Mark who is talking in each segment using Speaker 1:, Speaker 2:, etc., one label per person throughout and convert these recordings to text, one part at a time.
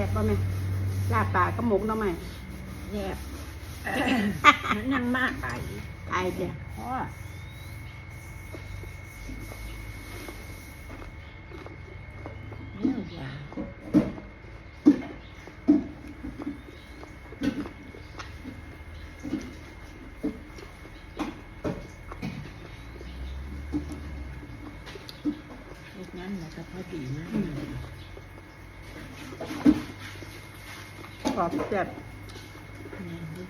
Speaker 1: ซ่บป่ะแม่ลาบปลาก็หมกหน้ำใหม่
Speaker 2: แซ่บมันนั่งมากไป
Speaker 1: ไอเดีย
Speaker 2: พ่อนี่อย่าเฮ็ดนั้นแล้วก็พอดีนะ
Speaker 1: ก รอบแซ่บ
Speaker 2: นี่ดิ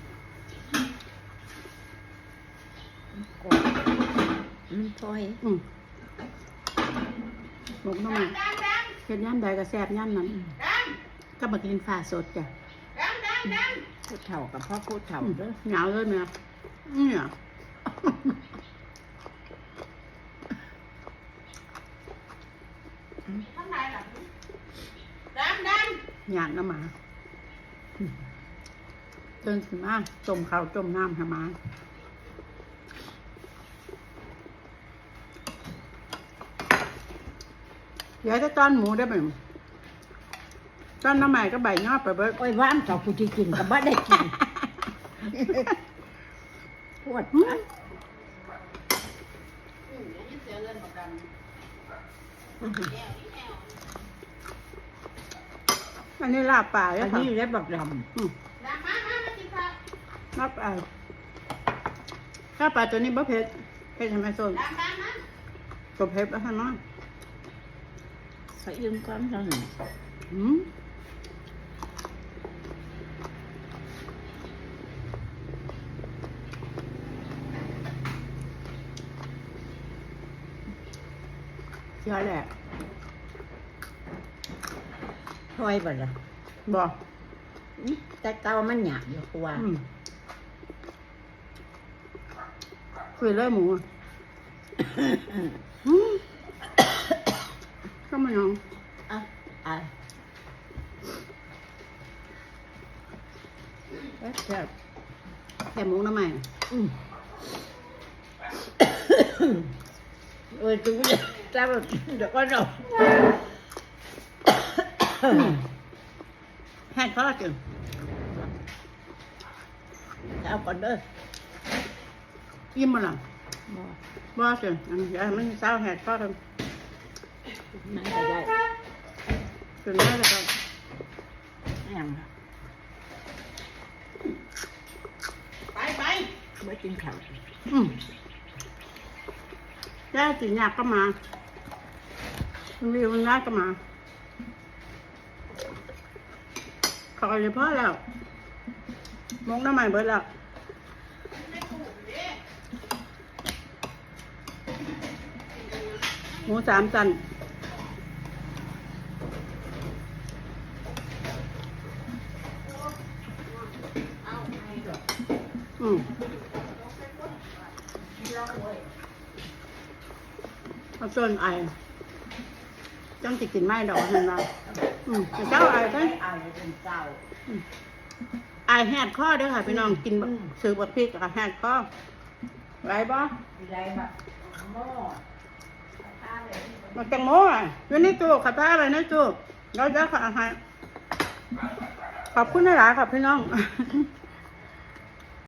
Speaker 2: มันกดมันพลอย
Speaker 1: อืมหมกหน้ำใหม่เฮ็ดย่ำใดก็แซ่บย่ำนั้นก็มากินฟ้าสดจ้ะ
Speaker 2: ผู้เฒ่ากับพ่อผู้เฒ่า
Speaker 1: อืม
Speaker 2: เด้อ
Speaker 1: เหงาเลยเนี่ยเนี่ยหยาดน้ำหมาอืม เดินถึงมาจมเขาวจมน้ำหาหมาเดี๋ยวจะต้อนหมูได้ไหมต้อนน้ำใหม่ก็ใบยอดไปเบิด
Speaker 2: โอ้ยว่านกับผู้ที่กินกับบ่ได้กินปวดมาก
Speaker 1: อันนี้ลาบป่าเลย
Speaker 2: อัน
Speaker 1: ค่ะ
Speaker 2: นี้แล้วบักด
Speaker 1: อืมลาบป่าลาบป่าตัวนี้บ่เผ็ดเผ็ดทำไมส้นตัวเผ็ดแล้วใช่ไหมำ
Speaker 2: เขายืมความเท่านั้น
Speaker 1: อืมเชื่อแหละ
Speaker 2: พลอยบ่ล่ะ
Speaker 1: บอก
Speaker 2: อื้อแต่เก่ามันหยาบอยู่กว่า
Speaker 1: อืมคุยเลยหมูอะอืมก็ไม่ยอง
Speaker 2: อะอะแล้วจะ
Speaker 1: แค่หมูน้ำใหม่
Speaker 2: อืมเออจูเนี่ยจ้าแบบเดี๋ยวก็รอ
Speaker 1: แห้งเขาละจึง
Speaker 2: เอาก่อนเด้อ
Speaker 1: อิ่มมาละ
Speaker 2: บ่
Speaker 1: บ่จึงอันเดี๋ยวให้มันเศร้าแหกเขาท
Speaker 2: มันก็ได้ำ
Speaker 1: ถึงได้แล้วก็
Speaker 2: ยัง
Speaker 1: ไปไป
Speaker 2: ไม่กินข้าว
Speaker 1: อืมได้สิอยากก็มามันมีมันได้ก็มา ขอเลยพ่อแล้วมองน้ำใหม่เบิดแล้วหมูสามจันอืมเอาส่วนไอ จังติกินไม่ดอกเห็นไหมอืมแต่เจ้าไอใช่
Speaker 2: เอาเป็นเจ้า
Speaker 1: ไอแหดข้อเด้อค่ะพี่น้องกินบะซื้อบักพริกกับแหดข้อไรบ่
Speaker 2: อะไรแบบหม้อ
Speaker 1: มาแตงโมอะอยู่ในตู้ขับผ้าอะไรในตู้เราจะขออาหารขอบคุณหลายๆค่ะพี่น้อง